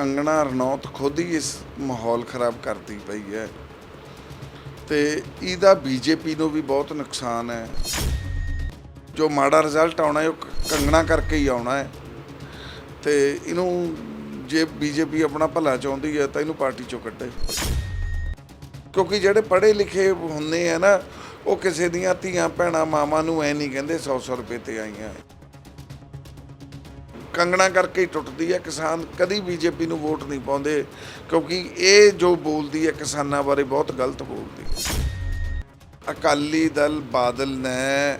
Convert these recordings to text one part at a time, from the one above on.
ਕੰਗਣਾ ਰਣੌਤ ਖੁਦ ਹੀ ਇਸ ਮਾਹੌਲ ਖਰਾਬ ਕਰਦੀ ਪਈ ਹੈ। ਤੇ ਇਹਦਾ ਬੀਜੇਪੀ ਨੂੰ ਵੀ ਬਹੁਤ ਨੁਕਸਾਨ ਹੈ। ਜੋ ਮਾੜਾ ਰਿਜ਼ਲਟ ਆਉਣਾ ਹੈ, ਉਹ ਕੰਗਣਾ ਕਰਕੇ ਹੀ ਆਉਣਾ ਹੈ। ਤੇ ਇਹਨੂੰ ਜੇ ਬੀਜੇਪੀ ਆਪਣਾ ਭਲਾ ਚਾਹੁੰਦੀ ਹੈ, ਤਾਂ ਇਹਨੂੰ ਪਾਰਟੀ ਚੋਂ ਕੱਢੇ। ਕਿਉਂਕਿ ਜਿਹੜੇ ਪੜ੍ਹੇ ਲਿਖੇ ਹੁੰਦੇ ਆ ਨਾ, ਉਹ ਕਿਸੇ ਦੀਆਂ ਧੀਆਂ ਭੈਣਾਂ ਮਾਵਾਂ ਨੂੰ ਐ ਨਹੀਂ ਕਹਿੰਦੇ 100-100 ਰੁਪਏ ਤੇ ਆਈਆਂ। ਕੰਗਣਾ ਕਰਕੇ ਹੀ ਟੁੱਟਦੀ ਹੈ। ਕਿਸਾਨ ਕਦੀ ਬੀਜੇਪੀ ਨੂੰ ਵੋਟ ਨਹੀਂ ਪਾਉਂਦੇ, ਕਿਉਂਕਿ ਇਹ ਜੋ ਬੋਲਦੀ ਹੈ, ਕਿਸਾਨਾਂ ਬਾਰੇ ਬਹੁਤ ਗਲਤ ਬੋਲਦੀ ਹੈ। ਅਕਾਲੀ ਦਲ ਬਾਦਲ ਨੇ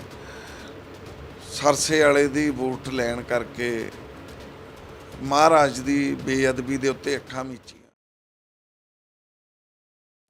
ਸਰਸੇ ਵਾਲੇ ਦੀ ਵੋਟ ਲੈਣ ਕਰਕੇ ਮਹਾਰਾਜ ਦੀ ਬੇਅਦਬੀ ਦੇ ਉੱਤੇ ਅੱਖਾਂ ਮੀਚੀ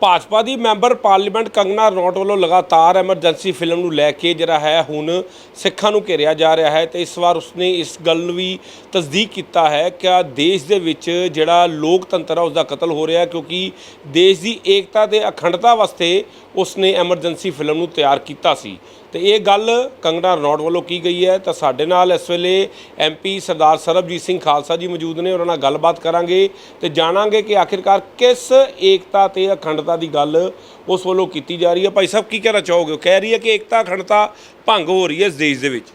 ਭਾਜਪਾ ਦੀ ਮੈਂਬਰ ਪਾਰਲੀਮੈਂਟ ਕੰਗਨਾ ਰਣੌਤ ਵੱਲੋਂ ਲਗਾਤਾਰ ਐਮਰਜੈਂਸੀ ਫਿਲਮ ਨੂੰ ਲੈ ਕੇ ਜਿਹੜਾ ਹੈ ਹੁਣ ਸਿੱਖਾਂ ਨੂੰ ਘੇਰਿਆ ਜਾ ਰਿਹਾ ਹੈ ਤੇ ਇਸ ਵਾਰ ਉਸਨੇ ਇਸ ਗੱਲ ਨੂੰ ਵੀ ਤਸਦੀਕ ਕੀਤਾ ਹੈ ਕਿ ਦੇਸ਼ ਦੇ ਵਿੱਚ ਜਿਹੜਾ ਲੋਕਤੰਤਰ ਹੈ ਉਸ ਦਾ ਕਤਲ ਹੋ ਰਿਹਾ ਕਿਉਂਕਿ ਦੇਸ਼ ਦੀ ਏਕਤਾ ਤੇ ਅਖੰਡਤਾ ਵਾਸਤੇ ਉਸਨੇ ਐਮਰਜੈਂਸੀ ਫਿਲਮ ਨੂੰ ਤਿਆਰ ਕੀਤਾ ਸੀ। ਤੇ ਇਹ ਗੱਲ ਕੰਗਣਾ ਰਣੌਤ ਵੱਲੋਂ ਕੀ ਗਈ ਹੈ? ਤਾਂ ਸਾਡੇ ਨਾਲ ਇਸ ਵੇਲੇ ਐਮਪੀ ਸਰਦਾਰ ਸਰਬਜੀਤ ਸਿੰਘ ਖਾਲਸਾ ਜੀ ਮੌਜੂਦ ਨੇ, ਉਹਨਾਂ ਨਾਲ ਗੱਲਬਾਤ ਕਰਾਂਗੇ ਤੇ ਜਾਣਾਂਗੇ ਕਿ ਆਖਿਰਕਾਰ ਕਿਸ ਏਕਤਾ ਤੇ ਅਖੰਡਤਾ ਦੀ ਗੱਲ ਉਸ ਵੱਲੋਂ ਕੀਤੀ ਜਾ ਰਹੀ ਹੈ। ਭਾਈ ਸਾਹਿਬ, ਕੀ ਕਹਿਣਾ ਚਾਹੋਗੇ? ਉਹ ਕਹਿ ਰਹੀ ਹੈ ਕਿ ਏਕਤਾ, ਅਖੰਡਤਾ ਭੰਗ ਹੋ ਰਹੀ ਹੈ ਇਸ ਦੇਸ਼ ਦੇ ਵਿੱਚ।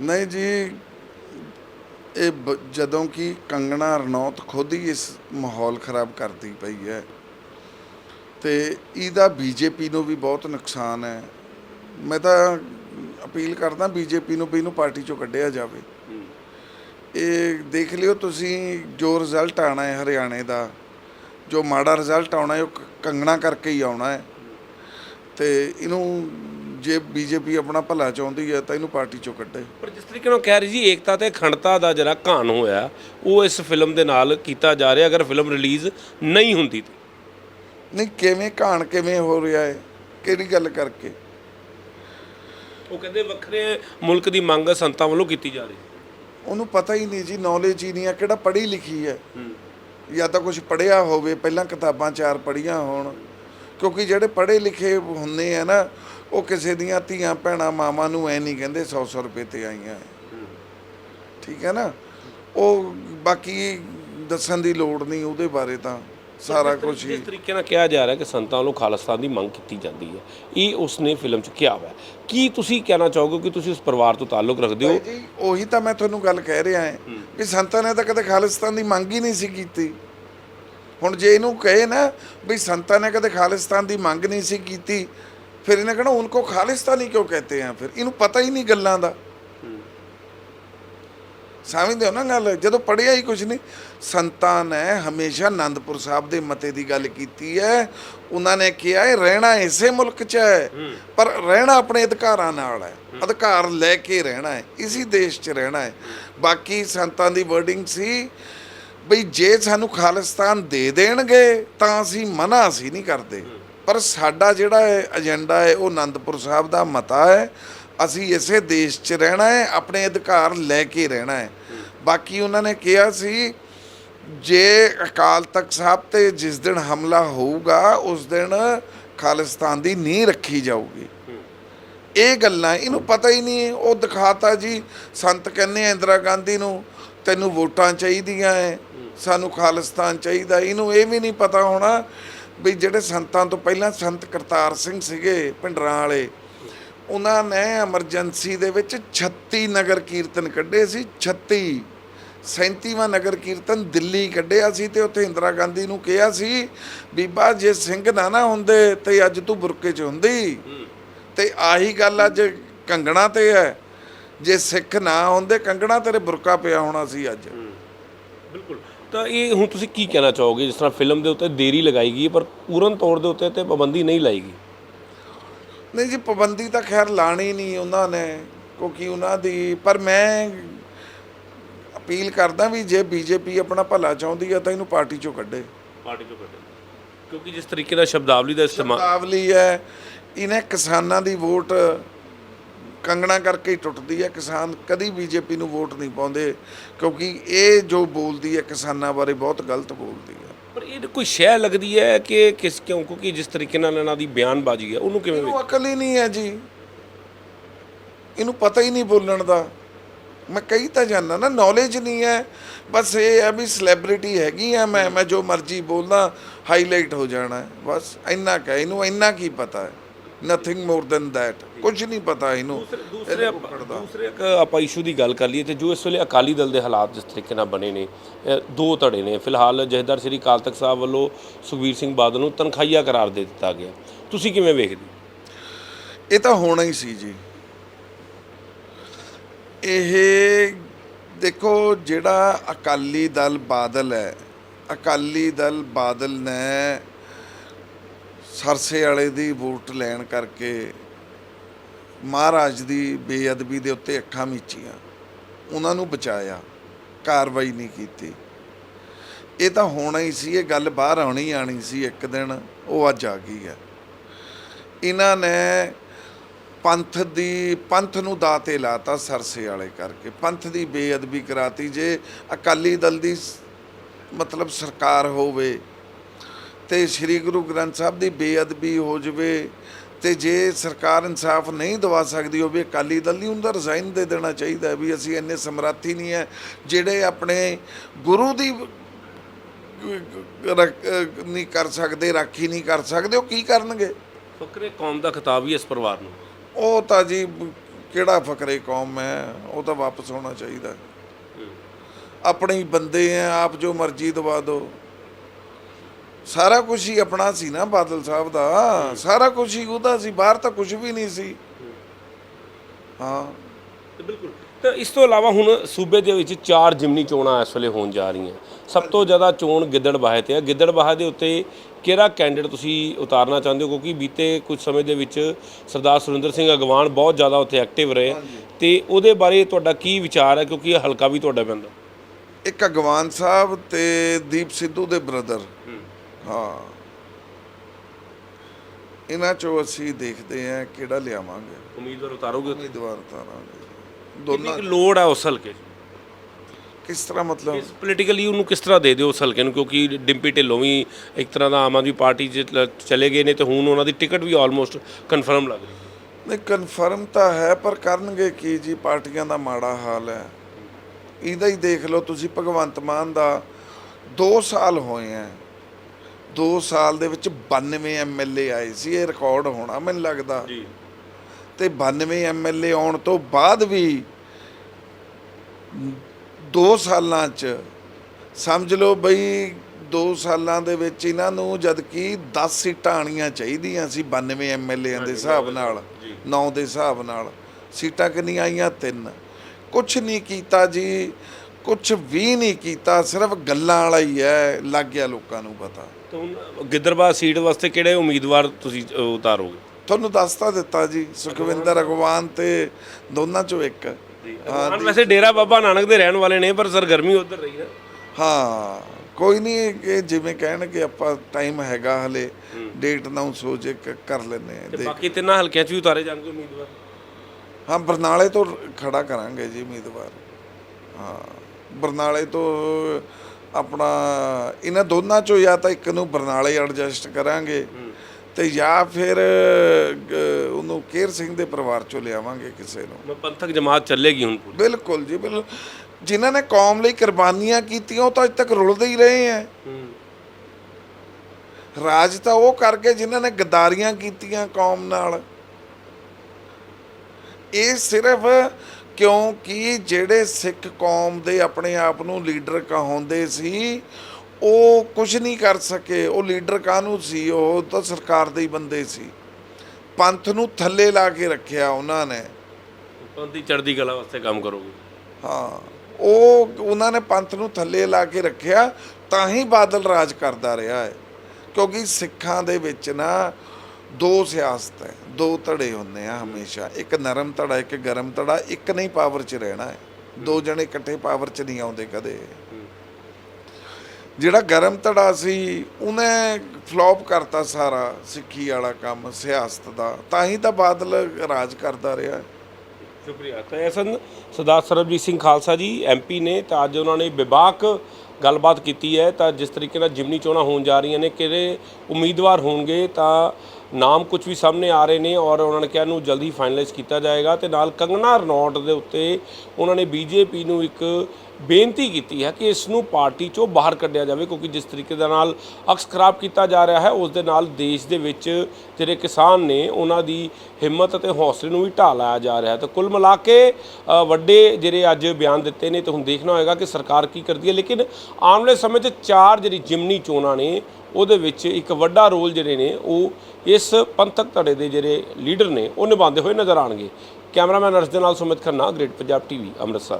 ਨਹੀਂ ਜੀ, ਇਹ ਬ- ਜਦੋਂ ਕਿ ਕੰਗਣਾ ਰਣੌਤ ਖੁਦ ਹੀ ਇਸ ਮਾਹੌਲ ਖਰਾਬ ਕਰਦੀ ਪਈ ਹੈ ਤੇ ਇਹਦਾ ਬੀਜੇਪੀ ਨੂੰ ਵੀ ਬਹੁਤ ਨੁਕਸਾਨ ਹੈ। ਮੈਂ ਤਾਂ ਅਪੀਲ ਕਰਦਾ ਬੀਜੇਪੀ ਨੂੰ ਵੀ ਇਹਨੂੰ ਪਾਰਟੀ ਚੋਂ ਕੱਢਿਆ ਜਾਵੇ। ਇਹ ਦੇਖ ਲਿਓ ਤੁਸੀਂ ਜੋ ਰਿਜ਼ਲਟ ਆਣਾ ਹੈ ਹਰਿਆਣੇ ਦਾ, ਜੋ ਮਾੜਾ ਰਿਜ਼ਲਟ ਆਉਣਾ ਹੈ, ਉਹ ਕੰਗਣਾ ਕਰਕੇ ਹੀ ਆਉਣਾ ਹੈ। ਤੇ ਇਹਨੂੰ ਜੇ ਬੀਜੇਪੀ ਆਪਣਾ ਭਲਾ ਚਾਹੁੰਦੀ ਹੈ ਤਾਂ ਇਹਨੂੰ ਪਾਰਟੀ ਚੋਂ ਕੱਢੇ। ਪਰ ਜਿਸ ਤਰੀਕੇ ਨਾਲ ਕਹਿ ਰਹੀ ਜੀ, ਏਕਤਾ ਤੇ ਅਖੰਡਤਾ ਦਾ ਜਿਹੜਾ ਘਾਣ ਹੋਇਆ, ਉਹ ਇਸ ਫਿਲਮ ਦੇ ਨਾਲ ਕੀਤਾ ਜਾ ਰਿਹਾ, ਅਗਰ ਫਿਲਮ ਰਿਲੀਜ਼ ਨਹੀਂ ਹੁੰਦੀ ਤਾਂ। ਨਹੀਂ ਕਿਵੇਂ ਕਹਾਣ ਕਿਵੇਂ ਹੋ ਰਿਹਾ ਹੈ? ਕਿਹੜੀ ਗੱਲ ਕਰਕੇ? ਉਹ ਕਹਿੰਦੇ ਵੱਖਰੇ ਮੁਲਕ ਦੀ ਮੰਗ ਸੰਤਾਂ ਵੱਲੋਂ ਕੀਤੀ ਜਾ ਰਹੀ ਉਹਨੂੰ ਪਤਾ ਹੀ ਨਹੀਂ ਜੀ ਨੌਲੇਜ ਹੀ ਨਹੀਂ ਆ ਕਿਹੜਾ ਪੜ੍ਹੀ ਲਿਖੀ ਹੈ? ਜਾਂ ਤਾਂ ਕੁਝ ਪੜ੍ਹਿਆ ਹੋਵੇ ਪਹਿਲਾਂ ਕਿਤਾਬਾਂ ਚਾਰ ਪੜ੍ਹੀਆਂ ਹੋਣ। ਕਿਉਂਕਿ ਜਿਹੜੇ ਪੜ੍ਹੇ ਲਿਖੇ ਹੁੰਦੇ ਆ ਨਾ ਉਹ ਕਿਸੇ ਦੀਆਂ ਧੀਆਂ ਭੈਣਾਂ ਮਾਵਾਂ ਨੂੰ ਐ ਨਹੀਂ ਕਹਿੰਦੇ 100-100 ਰੁਪਏ ਤੇ ਆਈਆਂ। ਠੀਕ ਹੈ ਨਾ? ਉਹ ਬਾਕੀ ਦੱਸਣ ਦੀ ਲੋੜ ਨਹੀਂ ਉਹਦੇ ਬਾਰੇ ਤਾਂ। ਸਾਰਾ ਕੁਝ ਹੀ ਜਿਸ ਤਰੀਕੇ ਨਾਲ ਕਿਹਾ ਜਾ ਰਿਹਾ ਕਿ ਸੰਤਾਂ ਵੱਲੋਂ ਖਾਲਿਸਤਾਨ ਦੀ ਮੰਗ ਕੀਤੀ ਜਾਂਦੀ ਹੈ ਇਹ ਉਸਨੇ ਫਿਲਮ 'ਚ ਕਿਹਾ ਹੋਇਆ। ਕੀ ਤੁਸੀਂ ਕਹਿਣਾ ਚਾਹੋਗੇ ਕਿ ਤੁਸੀਂ ਉਸ ਪਰਿਵਾਰ ਤੋਂ ਤਾਲੁਕ ਰੱਖਦੇ ਹੋ? ਜੀ ਉਹੀ ਤਾਂ ਮੈਂ ਤੁਹਾਨੂੰ ਗੱਲ ਕਹਿ ਰਿਹਾ ਹਾਂ ਵੀ ਸੰਤਾਂ ਨੇ ਤਾਂ ਕਦੇ ਖਾਲਿਸਤਾਨ ਦੀ ਮੰਗ ਹੀ ਨਹੀਂ ਸੀ ਕੀਤੀ। ਹੁਣ ਜੇ ਇਹਨੂੰ ਕਹੇ ਨਾ ਵੀ ਸੰਤਾਂ ਨੇ ਕਦੇ ਖਾਲਿਸਤਾਨ ਦੀ ਮੰਗ ਨਹੀਂ ਸੀ ਕੀਤੀ ਫਿਰ ਇਹਨੇ ਕਹਣਾ ਉਨਕੋ ਖਾਲਿਸਤਾਨੀ ਕਿਉਂ ਕਹਤੇ ਆ? ਫਿਰ ਇਹਨੂੰ ਪਤਾ ਹੀ ਨਹੀਂ ਗੱਲਾਂ ਦਾ। ਸਮਝਦੇ ਹੋ ਨਾ ਗੱਲ? ਜਦੋਂ ਪੜਿਆ ਹੀ ਕੁਝ ਨਹੀਂ। ਸੰਤਾਂ ਨੇ ਹਮੇਸ਼ਾ ਆਨੰਦਪੁਰ ਸਾਹਿਬ ਦੇ ਮਤੇ ਦੀ ਗੱਲ ਕੀਤੀ ਹੈ। ਉਹਨਾਂ ਨੇ ਕਿਹਾ ਹੈ ਰਹਿਣਾ ਇਸੇ ਮੁਲਕ 'ਚ ਹੈ। ਪਰ ਰਹਿਣਾ ਆਪਣੇ ਅਧਿਕਾਰਾਂ ਨਾਲ ਹੈ। ਅਧਿਕਾਰ ਲੈ ਕੇ ਰਹਿਣਾ ਹੈ। ਇਸੇ ਦੇਸ਼ 'ਚ ਰਹਿਣਾ ਹੈ। ਬਾਕੀ ਸੰਤਾਂ ਦੀ ਵਰਡਿੰਗ ਸੀ ਬਈ ਜੇ ਸਾਨੂੰ ਖਾਲਿਸਤਾਨ ਦੇ ਦੇਣਗੇ ਤਾਂ ਅਸੀਂ ਮਨਾ ਅਸੀਂ ਨਹੀਂ ਕਰਦੇ। ਪਰ ਸਾਡਾ ਜਿਹੜਾ ਏਜੰਡਾ ਹੈ ਉਹ ਆਨੰਦਪੁਰ ਸਾਹਿਬ ਦਾ ਮਤਾ ਹੈ। ਅਸੀਂ ਇਸੇ ਦੇਸ਼ 'ਚ ਰਹਿਣਾ ਹੈ, ਆਪਣੇ ਅਧਿਕਾਰ ਲੈ ਕੇ ਰਹਿਣਾ ਹੈ। ਬਾਕੀ ਉਹਨਾਂ ਨੇ ਕਿਹਾ ਸੀ, ਜੇ ਅਕਾਲ ਤਖਤ ਸਾਹਿਬ ਤੇ ਜਿਸ ਦਿਨ ਹਮਲਾ ਹੋਊਗਾ, ਉਸ ਦਿਨ ਖਾਲਿਸਤਾਨ ਦੀ ਨੀਂਹ ਰੱਖੀ ਜਾਊਗੀ। ਇਹ ਗੱਲਾਂ ਇਹਨੂੰ ਪਤਾ ਹੀ ਨਹੀਂ, ਉਹ ਦਿਖਾਤਾ ਜੀ, ਸੰਤ ਕਹਿੰਦੇ ਇੰਦਰਾ ਗਾਂਧੀ ਨੂੰ, ਤੈਨੂੰ ਵੋਟਾਂ ਚਾਹੀਦੀਆਂ ਐ, ਸਾਨੂੰ ਖਾਲਿਸਤਾਨ ਚਾਹੀਦਾ। ਇਹਨੂੰ ਇਹ ਵੀ ਨਹੀਂ ਪਤਾ ਹੋਣਾ ਵੀ ਜਿਹੜੇ ਸੰਤਾਂ ਤੋਂ ਪਹਿਲਾਂ ਸੰਤ ਕਰਤਾਰ ਸਿੰਘ ਸੀਗੇ ਪਿੰਡਰਾਂ ਵਾਲੇ ਉਹਨਾਂ ਨੇ ਐਮਰਜੈਂਸੀ ਦੇ ਵਿੱਚ 36 ਨਗਰ ਕੀਰਤਨ ਕੱਢੇ ਸੀ 36 37ਵਾਂ ਨਗਰ ਕੀਰਤਨ ਦਿੱਲੀ ਕੱਢਿਆ ਸੀ ਤੇ ਉੱਥੇ ਇੰਦਰਾ ਗਾਂਧੀ ਨੂੰ ਕਿਹਾ ਸੀ, ਬੀਬਾ ਜੇ ਸਿੰਘ ਨਾ ਨਾ ਹੁੰਦੇ ਤੇ ਅੱਜ ਤੂੰ ਬੁਰਕੇ 'ਚ ਹੁੰਦੀ। ਤੇ ਆਹੀ ਗੱਲ ਅੱਜ ਕੰਗਣਾ ਤੇ ਹੈ। ਜੇ ਸਿੱਖ ਨਾ ਹੁੰਦੇ, ਕੰਗਣਾ ਤੇਰੇ ਬੁਰਕਾ ਪਿਆ ਹੋਣਾ ਸੀ ਅੱਜ। ਬਿਲਕੁਲ। ਤਾਂ ਇਹ ਹੁਣ ਤੁਸੀਂ ਕੀ ਕਹਿਣਾ ਚਾਹੋਗੇ? ਜਿਸ ਤਰ੍ਹਾਂ ਫਿਲਮ ਦੇ ਉੱਤੇ ਦੇਰੀ ਲਗਾਈ ਗਈ, ਪਰ ਪੂਰਨ ਤੌਰ ਦੇ ਉੱਤੇ ਤੇ ਪਾਬੰਦੀ ਨਹੀਂ ਲਾਈ ਗਈ। ਨਹੀਂ ਜੀ ਪਾਬੰਦੀ ਤਾਂ ਖੈਰ ਲਾਣੀ ਨਹੀਂ ਉਹਨਾਂ ਨੇ ਕਿਉਂਕਿ ਉਹਨਾਂ ਦੀ ਪਰ ਮੈਂ ਅਪੀਲ ਕਰਦਾ ਵੀ ਜੇ ਬੀਜੇਪੀ ਆਪਣਾ ਭਲਾ ਚਾਹੁੰਦੀ ਹੈ ਤਾਂ ਇਹਨੂੰ ਪਾਰਟੀ ਚੋਂ ਕੱਢੇ। ਪਾਰਟੀ ਤੋਂ ਕੱਢੇ। ਕਿਉਂਕਿ ਜਿਸ ਤਰੀਕੇ ਨਾਲ ਸ਼ਬਦਾਵਲੀ ਦਾ ਇਸਤੇਮਾਲ ਸ਼ਬਦਾਵਲੀ ਹੈ ਇਹਨੇ ਕਿਸਾਨਾਂ ਦੀ ਵੋਟ ਕੰਗਣਾ ਕਰਕੇ ਹੀ ਟੁੱਟਦੀ ਹੈ। ਕਿਸਾਨ ਕਦੀ ਬੀਜੇਪੀ ਨੂੰ ਵੋਟ ਨਹੀਂ ਪਾਉਂਦੇ ਕਿਉਂਕਿ ਇਹ ਜੋ ਬੋਲਦੀ ਹੈ ਕਿਸਾਨਾਂ ਬਾਰੇ ਬਹੁਤ ਗਲਤ ਬੋਲਦੀ ਹੈ। ਪਰ ਇਹ ਕੋਈ ਸ਼ੈ ਲੱਗਦੀ ਹੈ ਕਿ ਕਿਸ ਕਿਉਂ? ਕਿਉਂਕਿ ਜਿਸ ਤਰੀਕੇ ਨਾਲ ਇਹਨਾਂ ਦੀ ਬਿਆਨਬਾਜ਼ੀ ਹੈ ਉਹਨੂੰ ਕਿਵੇਂ ਇਹਨੂੰ ਅਕਲ ਹੀ ਨਹੀਂ ਹੈ ਜੀ। ਇਹਨੂੰ ਪਤਾ ਹੀ ਨਹੀਂ ਬੋਲਣ ਦਾ। ਮੈਂ ਕਹੀ ਤਾਂ ਜਾਨਾ ਨਾ ਨੌਲੇਜ ਨਹੀਂ ਹੈ। ਬਸ ਇਹ ਹੈ ਵੀ ਸੈਲੀਬ੍ਰਿਟੀ ਹੈਗੀ ਆ ਮੈਂ ਮੈਂ ਜੋ ਮਰਜ਼ੀ ਬੋਲਦਾ ਹਾਈਲਾਈਟ ਹੋ ਜਾਣਾ। ਹੈ। ਬਸ ਇੰਨਾ ਕਹਿ ਇਹਨੂੰ ਇੰਨਾ ਕੀ ਪਤਾ ਹੈ? ਨਥਿੰਗ ਮੋਰ ਦੈਨ ਦੈਟ ਕੁਝ ਨਹੀਂ ਪਤਾ ਇਹਨੂੰ। ਦੂਸਰੇ ਦੂਸਰੇ ਇੱਕ ਆਪਾਂ ਇਸ਼ੂ ਦੀ ਗੱਲ ਕਰ ਲਈਏ ਤੇ ਜੋ ਇਸ ਵੇਲੇ ਅਕਾਲੀ ਦਲ ਦੇ ਹਾਲਾਤ ਜਿਸ ਤਰੀਕੇ ਨਾਲ ਬਣੇ ਨੇ ਦੋ ਧੜੇ ਨੇ। ਫਿਲਹਾਲ ਜਥੇਦਾਰ ਸ੍ਰੀ ਅਕਾਲ ਤਖਤ ਸਾਹਿਬ ਵੱਲੋਂ ਸੁਖਬੀਰ ਸਿੰਘ ਬਾਦਲ ਨੂੰ ਤਨਖਾਹੀਆ ਕਰਾਰ ਦੇ ਦਿੱਤਾ ਗਿਆ। ਤੁਸੀਂ ਕਿਵੇਂ ਵੇਖਦੇ? ਇਹ ਤਾਂ ਹੋਣਾ ਹੀ ਸੀ ਜੀ। ਇਹ ਦੇਖੋ ਜਿਹੜਾ ਅਕਾਲੀ ਦਲ ਬਾਦਲ ਹੈ ਅਕਾਲੀ ਦਲ ਬਾਦਲ ਨੇ ਸਰਸੇ ਵਾਲੇ ਦੀ ਵੋਟ ਲੈਣ ਕਰਕੇ ਮਹਾਰਾਜ ਦੀ ਬੇਅਦਬੀ ਦੇ ਉੱਤੇ ਅੱਖਾਂ ਮੀਚੀਆਂ। ਉਹਨਾਂ ਨੂੰ ਬਚਾਇਆ। ਕਾਰਵਾਈ ਨਹੀਂ ਕੀਤੀ। ਇਹ ਤਾਂ ਹੋਣਾ ਹੀ ਸੀ, ਇਹ ਗੱਲ ਬਾਹਰ ਆਉਣੀ ਆਣੀ ਸੀ ਇੱਕ ਦਿਨ, ਉਹ ਅੱਜ ਆ ਗਈ ਹੈ। ਇਹਨਾਂ ਨੇ ਪੰਥ ਦੀ, ਪੰਥ ਨੂੰ ਦਾਤੇ ਲਾਤਾ ਸਰਸੇ ਵਾਲੇ ਕਰਕੇ। ਪੰਥ ਦੀ ਬੇਅਦਬੀ ਕਰਾਤੀ, ਜੇ ਅਕਾਲੀ ਦਲ ਦੀ ਮਤਲਬ ਸਰਕਾਰ ਹੋਵੇ ਤੇ ਸ੍ਰੀ ਗੁਰੂ ਗ੍ਰੰਥ ਸਾਹਿਬ ਦੀ ਬੇਅਦਬੀ ਹੋ ਜਵੇ ਤੇ ਜੇ ਸਰਕਾਰ ਇਨਸਾਫ ਨਹੀਂ ਦਵਾ ਸਕਦੀ ਹੋਵੇ ਅਕਾਲੀ ਦਲ ਨੂੰ ਉਹਦਾ ਰਿਜ਼ਾਈਨ ਦੇ ਦੇਣਾ ਚਾਹੀਦਾ ਵੀ ਅਸੀਂ ਇੰਨੇ ਸਮਰਾਥੀ ਨਹੀਂ ਹੈ ਜਿਹੜੇ ਆਪਣੇ ਗੁਰੂ ਦੀ ਨਹੀਂ ਕਰ ਸਕਦੇ ਰਾਖੀ ਨਹੀਂ ਕਰ ਸਕਦੇ ਉਹ ਕੀ ਕਰਨਗੇ? ਫਕਰੇ ਕੌਮ ਦਾ ਖਿਤਾਬ ਹੀ ਇਸ ਪਰਿਵਾਰ ਨੂੰ। ਉਹ ਤਾਂ ਜੀ ਕਿਹੜਾ ਫਕਰੇ ਕੌਮ ਹੈ ਉਹ ਤਾਂ ਵਾਪਸ ਹੋਣਾ ਚਾਹੀਦਾ। ਆਪਣੇ ਹੀ ਬੰਦੇ ਆ ਆਪ ਜੋ ਮਰਜ਼ੀ ਦਵਾ ਦਿਓ ਸਾਰਾ ਕੁਝ ਹੀ ਆਪਣਾ ਸੀ ਨਾ ਬਾਦਲ ਸਾਹਿਬ ਦਾ। ਸਾਰਾ ਕੁਝ ਹੀ ਉਹਦਾ ਸੀ ਬਾਹਰ ਤਾਂ ਕੁਝ ਵੀ ਨਹੀਂ ਸੀ। ਹਾਂ। ਤੇ ਬਿਲਕੁਲ। ਤਾਂ ਇਸ ਤੋਂ ਇਲਾਵਾ ਹੁਣ ਸੂਬੇ ਦੇ ਵਿੱਚ ਚਾਰ ਜਿਮਨੀ ਚੋਣਾਂ ਇਸ ਵੇਲੇ ਹੋਣ ਜਾ ਰਹੀਆਂ। ਸਭ ਤੋਂ ਜ਼ਿਆਦਾ ਚੋਣ ਗਿੱਦੜਬਾਹੇ ਤੇ ਹੈ ਗਿੱਦੜਬਾਹੇ ਦੇ ਉੱਤੇ ਕਿਹੜਾ ਕੈਂਡੀਡੇਟ ਤੁਸੀਂ ਉਤਾਰਨਾ ਚਾਹੁੰਦੇ ਹੋ? ਕਿਉਂਕਿ ਬੀਤੇ ਕੁਝ ਸਮੇਂ ਦੇ ਵਿੱਚ ਸਰਦਾਰ ਸੁਰਿੰਦਰ ਸਿੰਘ ਅਗਵਾਨ ਬਹੁਤ ਜ਼ਿਆਦਾ ਉੱਥੇ ਐਕਟਿਵ ਰਹੇ। ਤੇ ਉਹਦੇ ਬਾਰੇ ਤੁਹਾਡਾ ਕੀ ਵਿਚਾਰ ਹੈ? ਕਿਉਂਕਿ ਇਹ ਹਲਕਾ ਵੀ ਤੁਹਾਡਾ ਪੈਂਦਾ। ਇੱਕ ਅਗਵਾਨ ਸਾਹਿਬ ਤੇ ਦੀਪ ਸਿੱਧੂ ਦੇ ਬ੍ਰਦਰ ਹਾਂ। ਇਹਨਾਂ ਚੋਂ ਅਸੀਂ ਦੇਖਦੇ ਹਾਂ ਕਿਹੜਾ ਲਿਆਵਾਂਗੇ। ਉਮੀਦਵਾਰ ਉਤਾਰੋਗੇ ਉੱਥੇ? ਉਮੀਦਵਾਰ ਤਾਰਾਂਗੇ ਕਿੰਨੀ ਦੋਨਾਂ ਕੁ ਲੋੜ ਹੈ ਉਸ ਹਲਕੇ 'ਚ? ਕਿਸ ਤਰ੍ਹਾਂ ਮਤਲਬ? ਇਸ ਪੋਲੀਟੀਕਲੀ ਉਹਨੂੰ ਕਿਸ ਤਰ੍ਹਾਂ ਦੇ ਦਿਓ ਉਸ ਹਲਕੇ ਨੂੰ? ਕਿਉਂਕਿ ਡਿੰਪੀ ਢਿੱਲੋਂ ਵੀ ਇੱਕ ਤਰ੍ਹਾਂ ਦਾ ਆਮ ਆਦਮੀ ਪਾਰਟੀ 'ਚ ਲ- ਚਲੇ ਗਏ ਨੇ ਤੇ ਹੁਣ ਉਹਨਾਂ ਦੀ ਟਿਕਟ ਵੀ ਆਲਮੋਸਟ ਕਨਫਰਮ ਲੱਗ ਰਹੀ ਹੈ। ਨਹੀਂ ਕਨਫਰਮ ਤਾਂ ਹੈ ਪਰ ਕਰਨਗੇ ਕੀ ਜੀ? ਪਾਰਟੀਆਂ ਦਾ ਮਾੜਾ ਹਾਲ ਹੈ। ਇਹਦਾ ਹੀ ਦੇਖ ਲਓ ਤੁਸੀਂ ਭਗਵੰਤ ਮਾਨ ਦਾ 2 ਸਾਲ ਹੋਏ ਆ 2 ਸਾਲ ਦੇ ਵਿੱਚ 92 ਐਮਐਲਏ ਆਏ ਸੀ ਇਹ ਰਿਕਾਰਡ ਹੋਣਾ ਮੈਨੂੰ ਲੱਗਦਾ। ਜੀ। ਤੇ 92 ਐਮਐਲਏ ਆਉਣ ਤੋਂ ਬਾਅਦ ਵੀ 2 ਸਾਲਾਂ ਚ ਸਮਝ ਲਓ ਬਈ 2 ਸਾਲਾਂ ਦੇ ਵਿੱਚ ਇਹਨਾਂ ਨੂੰ ਜਦ ਕਿ 10 ਸੀਟਾਂ ਆਣੀਆਂ ਚਾਹੀਦੀਆਂ ਸੀ 92 ਐਮਐਲਏਆਂ ਦੇ ਹਿਸਾਬ ਨਾਲ 9 ਦੇ ਹਿਸਾਬ ਨਾਲ। ਸੀਟਾਂ ਕਿੰਨੀਆਂ ਆਈਆਂ? ਤਿੰਨ। ਕੁਝ ਨਹੀਂ ਕੀਤਾ ਜੀ। ਕੁਝ ਵੀ ਨਹੀਂ ਕੀਤਾ ਸਿਰਫ ਗੱਲਾਂ ਵਾਲਾ ਹੀ ਹੈ ਲੱਗ ਗਿਆ ਲੋਕਾਂ ਨੂੰ ਪਤਾ। ਤਾਂ ਹੁਣ ਗਿੱਦਰਬਾਦ ਸੀਟ ਵਾਸਤੇ ਕਿਹੜੇ ਉਮੀਦਵਾਰ ਤੁਸੀਂ ਅ, ਉਤਾਰੋਗੇ? ਤੁਹਾਨੂੰ ਦੱਸ ਤਾਂ ਦਿੱਤਾ ਜੀ ਸੁਖਵਿੰਦਰ ਅਗਵਾਨ ਤੇ ਦੋਨਾਂ ਚੋਂ ਇੱਕ। ਅਗਵਾਨ ਵੈਸੇ ਡੇਰਾ ਬਾਬਾ ਨਾਨਕ ਦੇ ਰਹਿਣ ਵਾਲੇ ਨੇ ਪਰ ਸਰਗਰਮੀ ਉਧਰ ਰਹੀ ਨਾ। ਹਾਂ ਕੋਈ ਨਹੀਂ ਕਿ ਜਿਵੇਂ ਕਹਿਣਗੇ ਆਪਾਂ ਟਾਈਮ ਹੈਗਾ ਹਲੇ ਡੇਟ ਨਾ ਸੋਚ ਕੇ ਕਰ ਲੈਨੇ ਆ ਤੇ ਬਾਕੀ ਤਿੰਨਾਂ ਹਲਕਿਆਂ 'ਚ ਵੀ ਉਤਾਰੇ ਜਾਣਗੇ ਉਮੀਦਵਾਰ? ਹਾਂ ਬਰਨਾਲੇ ਤੋਂ ਖੜਾ ਕਰਾਂਗੇ ਜੀ ਉਮੀਦਵਾਰ। ਹਾਂ। ਬਰਨਾਲੇ ਤੋਂ ਆਪਣਾ ਇਹਨਾਂ ਦੋਨਾਂ ਚੋਂ ਜਾਂ ਤਾਂ ਇੱਕ ਨੂੰ ਬਰਨਾਲੇ ਐਡਜਸਟ ਕਰਾਂਗੇ ਤੇ ਜਾਂ ਫਿਰ ਉਹਨੂੰ ਕੇਰ ਸਿੰਘ ਦੇ ਪਰਿਵਾਰ ਚੋਂ ਲਿਆਵਾਂਗੇ ਕਿਸੇ ਨੂੰ। ਮੈਂ ਪੰਥਕ ਜਮਾਤ ਚੱਲੇਗੀ ਹੁਣ ਬਿਲਕੁਲ ਜੀ ਬਿਲਕੁਲ। ਜਿਨ੍ਹਾਂ ਨੇ ਕੌਮ ਲਈ ਕੁਰਬਾਨੀਆਂ ਕੀਤੀਆਂ ਉਹ ਤਾਂ ਅਜੇ ਤੱਕ ਰੁਲਦੇ ਹੀ ਰਹੇ ਹੈ। ਰਾਜ ਤਾਂ ਉਹ ਕਰਕੇ ਜਿਨ੍ਹਾਂ ਨੇ ਗਦਾਰੀਆਂ ਕੀਤੀਆਂ ਕੌਮ ਨਾਲ। ਇਹ ਸਿਰਫ ਕਿਉਂਕਿ ਜਿਹੜੇ ਸਿੱਖ ਕੌਮ ਦੇ ਆਪਣੇ ਆਪ ਨੂੰ ਲੀਡਰ ਕਹਾਉਂਦੇ ਸੀ ਉਹ ਕੁਝ ਨਹੀਂ ਕਰ ਸਕੇ। ਉਹ ਲੀਡਰ ਕਾਹਨੂੰ ਸੀ? ਉਹ ਤਾਂ ਸਰਕਾਰ ਦੇ ਹੀ ਬੰਦੇ ਸੀ। ਪੰਥ ਨੂੰ ਥੱਲੇ ਲਾ ਕੇ ਰੱਖਿਆ ਉਹਨਾਂ ਨੇ। ਪੰਥ ਦੀ ਚੜ੍ਹਦੀ ਕਲਾ ਵਾਸਤੇ ਕੰਮ ਕਰੋਗੇ। ਹਾਂ ਉਹ ਉਹਨਾਂ ਨੇ ਪੰਥ ਨੂੰ ਥੱਲੇ ਲਾ ਕੇ ਰੱਖਿਆ ਤਾਂ ਹੀ ਬਾਦਲ ਰਾਜ ਕਰਦਾ ਰਿਹਾ ਹੈ। ਕਿਉਂਕਿ ਸਿੱਖਾਂ ਦੇ ਵਿੱਚ ਨਾ ਦੋ ਸਿਆਸਤ ਹੈ, ਦੋ ਧੜੇ ਹੁੰਦੇ ਆ ਹਮੇਸ਼ਾ, ਇੱਕ ਨਰਮ ਧੜਾ, ਇੱਕ ਗਰਮ ਧੜਾ, ਇੱਕ ਨਹੀਂ ਪਾਵਰ 'ਚ ਰਹਿਣਾ ਹੈ। ਦੋ ਜਣੇ ਇਕੱਠੇ ਪਾਵਰ 'ਚ ਨਹੀਂ ਆਉਂਦੇ ਕਦੇ। ਜਿਹੜਾ ਗਰਮ ਧੜਾ ਸੀ, ਉਹਨੇ ਫਲॉप ਕਰਤਾ ਸਾਰਾ ਸਿੱਖੀ ਵਾਲਾ ਕੰਮ, ਸਿਆਸਤ ਦਾ। ਤਾਂ ਹੀ ਤਾਂ ਬਾਦਲ ਰਾਜ ਕਰਦਾ ਰਿਹਾ। ਸ਼ੁਕਰੀਆ। ਤਾਂ ਇਹ ਸਨ ਸਰਦਾਰ ਸਰਬਜੀਤ ਸਿੰਘ ਖਾਲਸਾ ਜੀ ਐਮਪੀ ਨੇ, ਤਾਂ ਅੱਜ ਉਹਨਾਂ ਨੇ ਵਿਵਾਕ ਗੱਲਬਾਤ ਕੀਤੀ ਹੈ, ਤਾਂ ਜਿਸ ਤਰੀਕੇ ਨਾਲ ਜਿਮਨੀ ਚੋਣਾਂ ਹੋਣ ਜਾ ਰਹੀਆਂ ਨੇ, ਕਿਹੜੇ ਉਮੀਦਵਾਰ ਹੋਣਗੇ, ਤਾਂ ਨਾਮ ਕੁਝ ਵੀ ਸਾਹਮਣੇ ਆ ਰਹੇ ਨੇ ਔਰ ਉਹਨਾਂ ਨੇ ਕਿਹਾ ਨੂੰ ਜਲਦੀ ਫਾਈਨਲਾਈਜ਼ ਕੀਤਾ ਜਾਏਗਾ ਤੇ ਨਾਲ ਕੰਗਨਾ ਰਣੌਟ ਦੇ ਉੱਤੇ ਉਹਨਾਂ ਨੇ ਬੀਜੇਪੀ ਨੂੰ ਇੱਕ ਬੇਨਤੀ ਕੀਤੀ ਹੈ ਕਿ ਇਸ ਨੂੰ ਪਾਰਟੀ ਚੋਂ ਬਾਹਰ ਕੱਢਿਆ ਜਾਵੇ, ਕਿਉਂਕਿ ਜਿਸ ਤਰੀਕੇ ਦੇ ਨਾਲ ਅਕਸ ਖਰਾਬ ਕੀਤਾ ਜਾ ਰਿਹਾ ਹੈ, ਉਸ ਦੇ ਨਾਲ ਦੇਸ਼ ਦੇ ਵਿੱਚ ਜਿਹੜੇ ਕਿਸਾਨ ਨੇ, ਉਹਨਾਂ ਦੀ ਹਿੰਮਤ ਅਤੇ ਹੌਸਲੇ ਨੂੰ ਵੀ ਢਾਹ ਲਾਇਆ ਜਾ ਰਿਹਾ ਹੈ। ਤਾਂ ਕੁੱਲ ਮਿਲਾ ਕੇ ਵੱਡੇ ਜਿਹੜੇ ਅੱਜ ਬਿਆਨ ਦਿੱਤੇ ਨੇ, ਤੇ ਹੁਣ ਦੇਖਣਾ ਹੋਏਗਾ ਕਿ ਸਰਕਾਰ ਕੀ ਕਰਦੀ ਹੈ, ਲੇਕਿਨ ਆਉਣ ਵਾਲੇ ਸਮੇਂ 'ਚ ਚਾਰ ਜਿਹੜੀ ਜਿਮਨੀ ਚੋਣਾਂ ਨੇ, ਉਹਦੇ ਵਿੱਚ ਇੱਕ ਵੱਡਾ ਰੋਲ ਜਿਹੜੇ ਨੇ, ਉਹ ਇਸ ਪੰਥਕ ਧੜੇ ਦੇ ਜਿਹੜੇ ਲੀਡਰ ਨੇ, ਉਹ ਨਿਭਾਉਂਦੇ ਹੋਏ ਨਜ਼ਰ ਆਣਗੇ ਕੈਮਰਾਮੈਨ ਅਰਸ਼ ਦੇ ਨਾਲ ਸੁਮਿਤ ਖੰਨਾ, ਗ੍ਰੇਟ ਪੰਜਾਬ ਟੀਵੀ, ਅੰਮ੍ਰਿਤਸਰ।